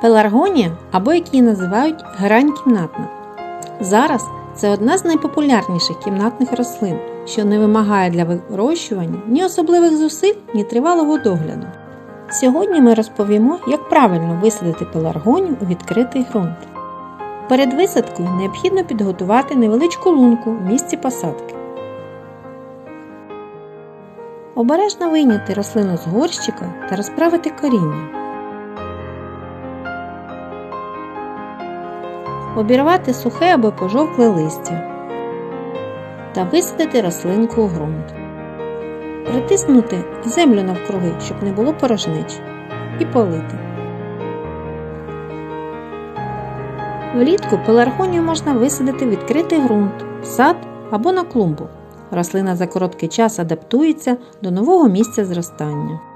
Пеларгонія, або як її називають грань кімнатна. Зараз це одна з найпопулярніших кімнатних рослин, що не вимагає для вирощування ні особливих зусиль, ні тривалого догляду. Сьогодні ми розповімо, як правильно висадити пеларгонію у відкритий ґрунт. Перед висадкою необхідно підготувати невеличку лунку в місці посадки. Обережно вийняти рослину з горщика та розправити коріння. Обірвати сухе або пожовкле листя та висадити рослинку у ґрунт. Притиснути землю навкруги, щоб не було порожнич, і полити. Влітку пеларгонію можна висадити в відкритий ґрунт, в сад або на клумбу. Рослина за короткий час адаптується до нового місця зростання.